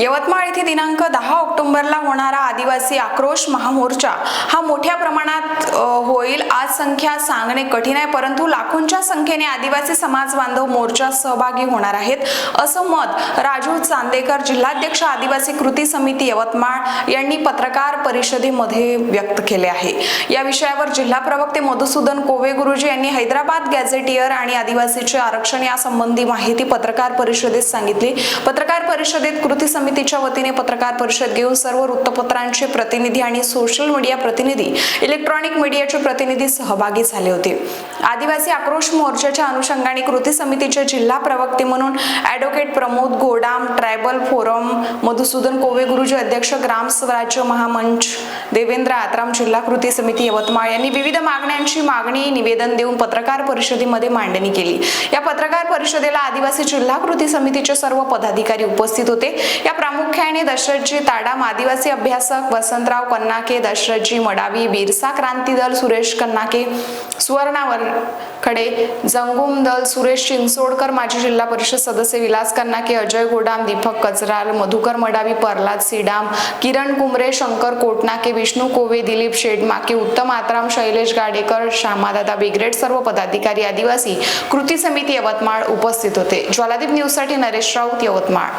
यवतमाळ येथे दिनांक दहा ऑक्टोबरला होणारा आदिवासी आक्रोश महामोर्चा हा मोठ्या प्रमाणात होईल. आज संख्या सांगणे कठीण आहे परंतु लाखोंच्या संख्येने आदिवासी समाज बांधव मोर्चा सहभागी होणार आहेत. असं मत राजू चांदेकर जिल्हाध्यक्ष आदिवासी कृती समिती यवतमाळ यांनी पत्रकार परिषदेमध्ये व्यक्त केले आहे. या विषयावर जिल्हा प्रवक्ते मधुसूदन कोवे गुरुजी यांनी हैदराबाद गॅझेटियर आणि आदिवासीचे आरक्षण यासंबंधी माहिती पत्रकार परिषदेत सांगितली. पत्रकार परिषदेत कृती समितीच्या वतीने पत्रकार परिषद घेऊन सर्व वृत्तपत्रांचे प्रतिनिधी आणि सोशल मीडिया प्रतिनिधी इलेक्ट्रॉनिक मीडियाचे प्रतिनिधी सहभागी झाले होते. आदिवासी आक्रोश मोर्चाच्या अनुषंगाने कृती समितीचे जिल्हा प्रवक्ते म्हणून advocate Pramod Godam tribal forum Madhusudan Kowe गुरुजी अध्यक्ष ग्राम स्वराज्य महामंच देवेंद्र आत्राम जिल्हा कृती समिती यवतमाळ यांनी विविध मागण्यांची मागणी निवेदन देऊन पत्रकार परिषदेमध्ये मांडणी केली. या पत्रकार परिषदेला आदिवासी जिल्हा कृती समितीचे सर्व पदाधिकारी उपस्थित होते. या प्रामुख्याने दशरथजी ताडाम आदिवासी अभ्यासक वसंतराव कन्नाके दशरथजी मडावी बिरसा क्रांती दल सुरेश कन्नाके सुवर्णावर कडे जंगुम दल सुरेश चिंचोडकर माजी जिल्हा परिषद सदस्य विलास कन्नाके अजय गोडाम दीपक कचराल मधुकर मडावी प्रल्हाद सीडाम किरण कुमरे शंकर कोटनाके विष्णू कोवे दिलीप शेडमाके उत्तम आत्राम शैलेश गाडेकर श्यामादादा बिग्रेड सर्व पदाधिकारी आदिवासी कृती समिती यवतमाळ उपस्थित होते. ज्वालादीप न्यूजसाठी नरेश राऊत यवतमाळ.